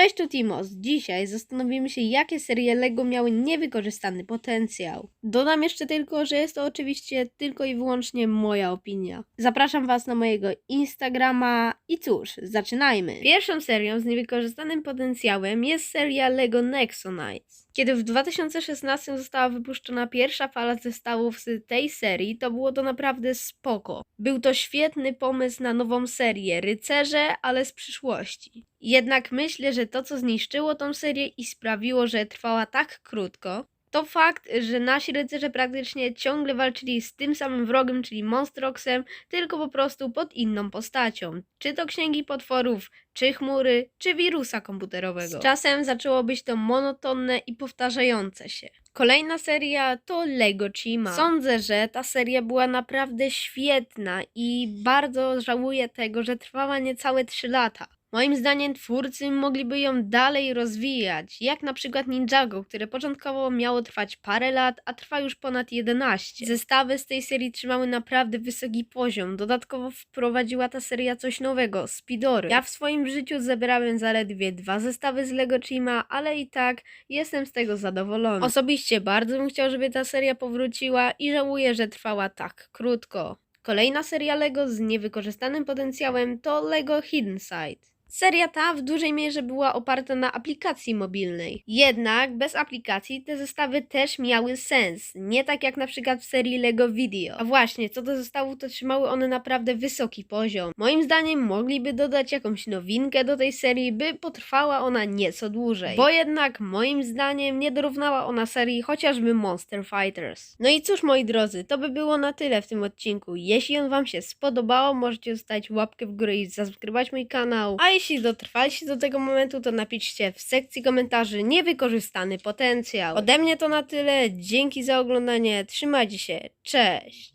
Cześć, tu Timos. Dzisiaj zastanowimy się, jakie serie LEGO miały niewykorzystany potencjał. Dodam jeszcze tylko, że jest to oczywiście tylko i wyłącznie moja opinia. Zapraszam Was na mojego Instagrama i cóż, zaczynajmy. Pierwszą serią z niewykorzystanym potencjałem jest seria LEGO Nexonites. Kiedy w 2016 została wypuszczona pierwsza fala zestawów z tej serii, to było to naprawdę spoko. Był to świetny pomysł na nową serię, rycerze, ale z przyszłości. Jednak myślę, że to, co zniszczyło tą serię i sprawiło, że trwała tak krótko, to fakt, że nasi rycerze praktycznie ciągle walczyli z tym samym wrogiem, czyli Monstroxem, tylko po prostu pod inną postacią. Czy to księgi potworów, czy chmury, czy wirusa komputerowego. Z czasem zaczęło być to monotonne i powtarzające się. Kolejna seria to Lego Chima. Sądzę, że ta seria była naprawdę świetna i bardzo żałuję tego, że trwała niecałe 3 lata. Moim zdaniem twórcy mogliby ją dalej rozwijać, jak na przykład Ninjago, które początkowo miało trwać parę lat, a trwa już ponad 11. Zestawy z tej serii trzymały naprawdę wysoki poziom, dodatkowo wprowadziła ta seria coś nowego, Speedory. Ja w swoim życiu zebrałem zaledwie dwa zestawy z Lego Chima, ale i tak jestem z tego zadowolony. Osobiście bardzo bym chciał, żeby ta seria powróciła i żałuję, że trwała tak krótko. Kolejna seria LEGO z niewykorzystanym potencjałem to LEGO Hidden Side. Seria ta w dużej mierze była oparta na aplikacji mobilnej. Jednak bez aplikacji te zestawy też miały sens. Nie tak jak na przykład w serii LEGO Video. A właśnie, co do zestawów, to trzymały one naprawdę wysoki poziom. Moim zdaniem mogliby dodać jakąś nowinkę do tej serii, by potrwała ona nieco dłużej. Bo jednak moim zdaniem nie dorównała ona serii chociażby Monster Fighters. No i cóż moi drodzy, to by było na tyle w tym odcinku. Jeśli on wam się spodobało, możecie zostawić łapkę w górę i zasubskrybować mój kanał. A jeśli dotrwaliście do tego momentu, to napiszcie w sekcji komentarzy niewykorzystany potencjał. Ode mnie to na tyle. Dzięki za oglądanie. Trzymajcie się. Cześć!